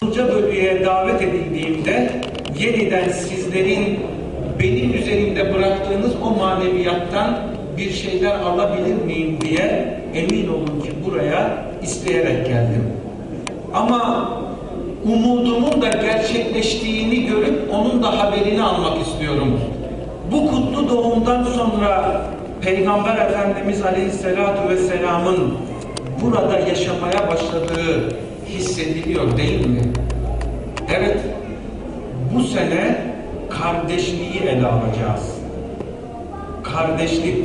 Kızılca bölüye davet edildiğimde yeniden sizlerin benim üzerimde bıraktığınız o maneviyattan bir şeyler alabilir miyim diye emin olun ki buraya isteyerek geldim. Ama umudumun da gerçekleştiğini görüp onun da haberini almak istiyorum. Bu kutlu doğumdan sonra Peygamber Efendimiz Aleyhisselatü Vesselam'ın burada yaşamaya başladığı hissediliyor değil mi? Evet, bu sene kardeşliği ele alacağız. Kardeşlik.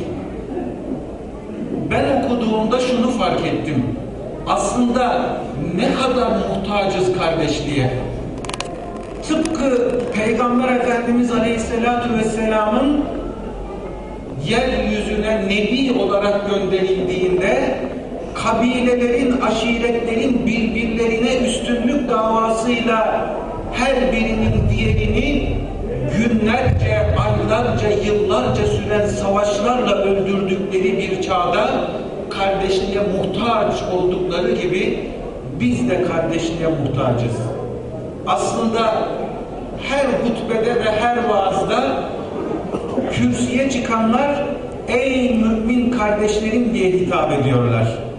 Ben okuduğumda şunu fark ettim. Aslında ne kadar muhtacız kardeşliğe. Tıpkı Peygamber Efendimiz Aleyhisselatü Vesselam'ın yeryüzüne nebi olarak gönderildiğinde kabilelerin, aşiretlerin birbirlerine üstünlük davasıyla her birinin diğerini günlerce, aylarca, yıllarca süren savaşlarla öldürdükleri bir çağda kardeşliğe muhtaç oldukları gibi biz de kardeşliğe muhtacız. Aslında her hutbede ve her vaazda kürsüye çıkanlar ey mümin kardeşlerim diye hitap ediyorlar.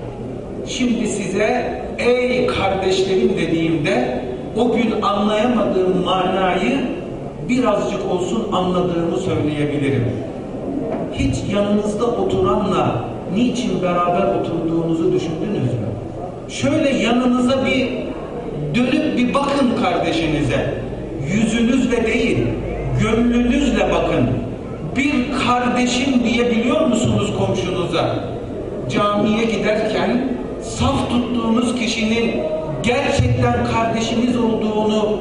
Şimdi size ey kardeşlerim dediğimde o gün anlayamadığım manayı birazcık olsun anladığımı söyleyebilirim. Hiç yanınızda oturanla niçin beraber oturduğunuzu düşündünüz mü? Şöyle yanınıza bir dönüp bir bakın kardeşinize. Yüzünüzle değil, gönlünüzle bakın. Bir kardeşim diyebiliyor musunuz komşunuza? Camiye giderken saf tuttuğunuz kişinin gerçekten kardeşiniz olduğunu,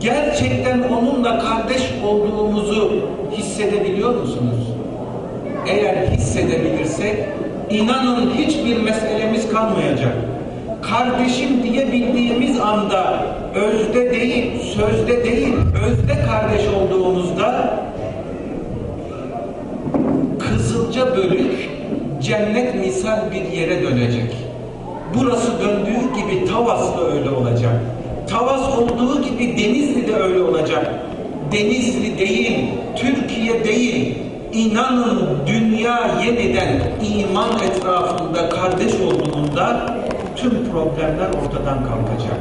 gerçekten onunla kardeş olduğumuzu hissedebiliyor musunuz? Eğer hissedebilirsek, inanın hiçbir meselemiz kalmayacak. Kardeşim diye bildiğimiz anda özde değil, sözde değil, özde kardeş olduğumuzda Kızılca bölük cennet misal bir yere dönecek. Burası döndüğü gibi Tavas da öyle olacak. Tavas olduğu gibi Denizli de öyle olacak. Denizli değil, Türkiye değil. İnanın dünya yeniden iman etrafında kardeş olduğunda tüm problemler ortadan kalkacak.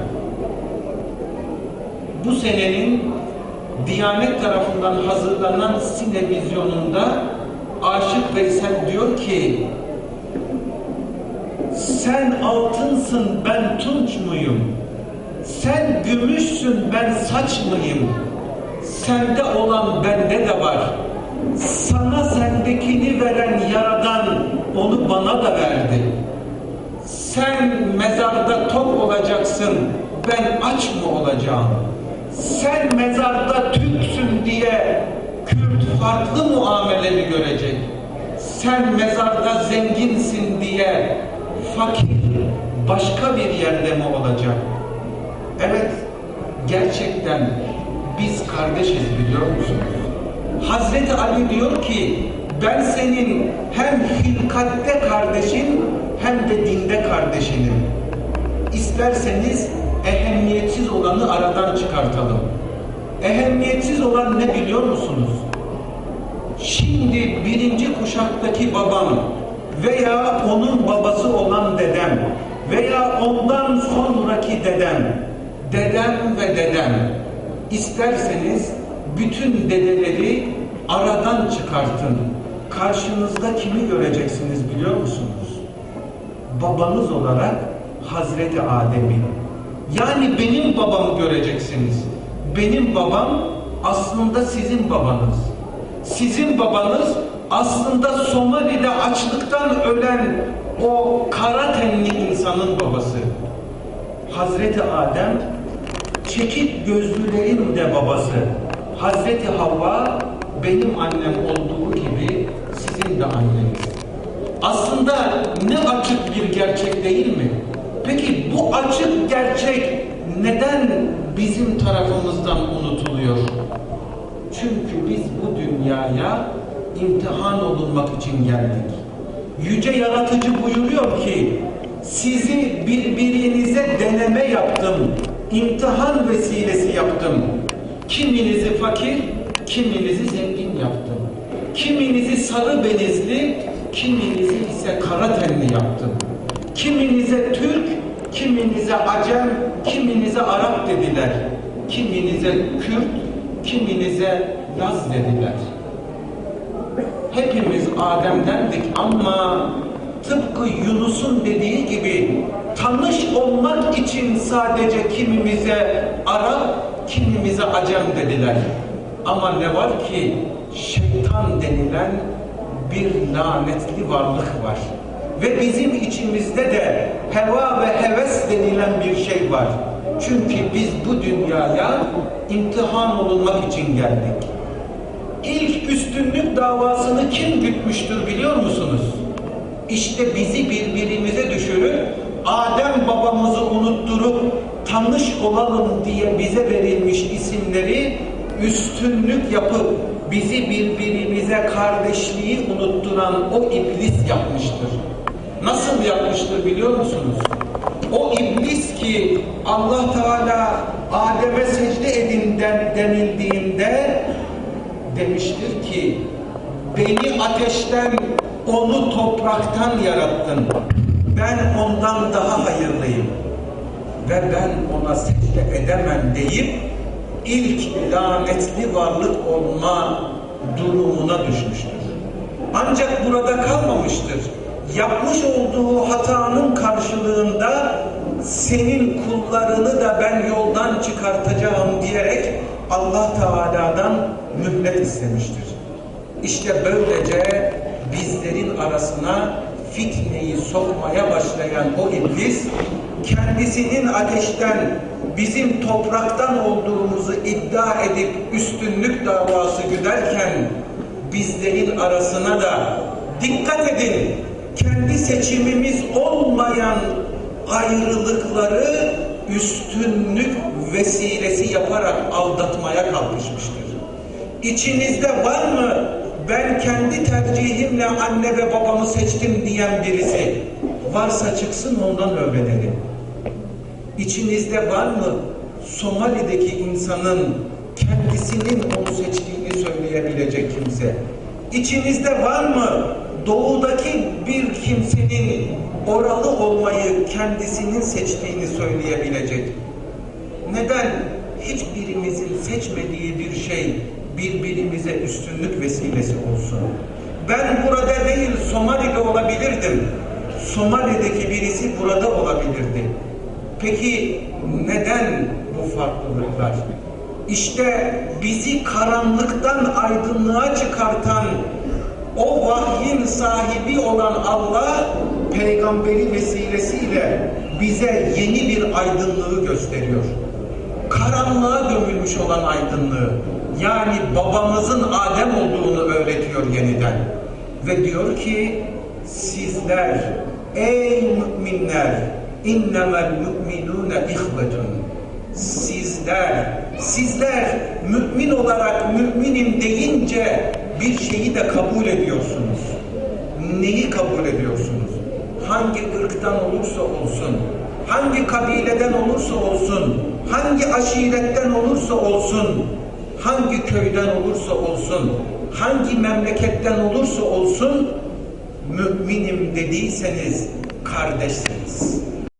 Bu senenin Diyanet tarafından hazırlanan sinevizyonunda Aşık Veysel diyor ki sen altınsın ben tunç muyum? Sen gümüşsün ben saç mıyım? Sende olan bende de var. Sana sendekini veren yaradan onu bana da verdi. Sen mezarda tok olacaksın, ben aç mı olacağım? Sen mezarda Türksün diye Kürt farklı muameleni görecek. Sen mezarda zenginsin diye fakir başka bir yerde mi olacak? Evet, gerçekten biz kardeşiz biliyor musunuz? Hazreti Ali diyor ki, ben senin hem hilkatte kardeşin hem de dinde kardeşinim. İsterseniz ehemmiyetsiz olanı aradan çıkartalım. Ehemmiyetsiz olan ne biliyor musunuz? Şimdi birinci kuşaktaki babam veya onun babası veya ondan sonraki dedem, dedem ve dedem isterseniz bütün dedeleri aradan çıkartın. Karşınızda kimi göreceksiniz biliyor musunuz? Babanız olarak Hazreti Adem'i. Yani benim babamı göreceksiniz. Benim babam aslında sizin babanız. Sizin babanız aslında Somali'de açlıktan ölen o kara tenli insanın babası. Hazreti Adem çekik gözlülerin de babası. Hazreti Havva benim annem olduğu gibi sizin de anneniz. Aslında ne açık bir gerçek değil mi? Peki bu açık gerçek neden bizim tarafımızdan unutuluyor? Çünkü biz bu dünyaya imtihan olunmak için geldik. Yüce Yaratıcı buyuruyor ki sizi birbirinize deneme yaptım. imtihan vesilesi yaptım. Kiminizi fakir, kiminizi zengin yaptım. Kiminizi sarı benizli, kiminizi ise kara tenli yaptım. Kiminize Türk, kiminize Acem, kiminize Arap dediler. Kiminize Kürt, kiminize Laz dediler. Hepimiz Adem'dendik ama tıpkı Yunus'un dediği gibi tanış olmak için sadece kimimize Arap, kimimize Acem dediler. Ama ne var ki şeytan denilen bir lanetli varlık var. Ve bizim içimizde de heva ve heves denilen bir şey var. Çünkü biz bu dünyaya imtihan olunmak için geldik. İlk üstünlük davasını kim gütmüştür biliyor musunuz? İşte bizi birbirimize düşürüp Adem babamızı unutturup tanış olalım diye bize verilmiş isimleri üstünlük yapıp bizi birbirimize kardeşliği unutturan o iblis yapmıştır. Nasıl yapmıştır biliyor musunuz? O iblis ki Allah Teala Adem'e secde edin den- denildiğinde demiştir ki beni ateşten onu topraktan yarattın. Ben ondan daha hayırlıyım. Ve ben ona secde edemem deyip ilk lanetli varlık olma durumuna düşmüştür. Ancak burada kalmamıştır. Yapmış olduğu hatanın karşılığında senin kullarını da ben yoldan çıkartacağım diyerek Allah Teala'dan mühlet istemiştir. İşte böylece bizlerin arasına fitneyi sokmaya başlayan o iblis kendisinin ateşten bizim topraktan olduğumuzu iddia edip üstünlük davası güderken bizlerin arasına da dikkat edin kendi seçimimiz olmayan ayrılıkları üstünlük vesilesi yaparak aldatmaya kalkışmıştır. İçinizde var mı ben kendi tercihimle anne ve babamı seçtim diyen birisi? Varsa çıksın ondan öğrenelim. İçinizde var mı Somali'deki insanın kendisinin onu seçtiğini söyleyebilecek kimse? İçinizde var mı doğudaki bir kimsenin oralı olmayı kendisinin seçtiğini söyleyebilecek? Neden hiçbirimizin seçmediği bir şey birbirimize üstünlük vesilesi olsun? Ben burada değil Somali'de olabilirdim. Somali'deki birisi burada olabilirdi. Peki neden bu farklılıklar? İşte bizi karanlıktan aydınlığa çıkartan o vahyin sahibi olan Allah peygamberi vesilesiyle bize yeni bir aydınlığı gösteriyor. Karanlığa gömülmüş olan aydınlığı yani babamızın Adem olduğunu öğretiyor yeniden. Ve diyor ki sizler ey müminler innemel müminune ihvetun sizler sizler mümin olarak müminim deyince bir şeyi de kabul ediyorsunuz. Neyi kabul ediyorsunuz? Hangi ırktan olursa olsun, hangi kabileden olursa olsun, hangi aşiretten olursa olsun, hangi köyden olursa olsun, hangi memleketten olursa olsun, müminim dediyseniz kardeşsiniz.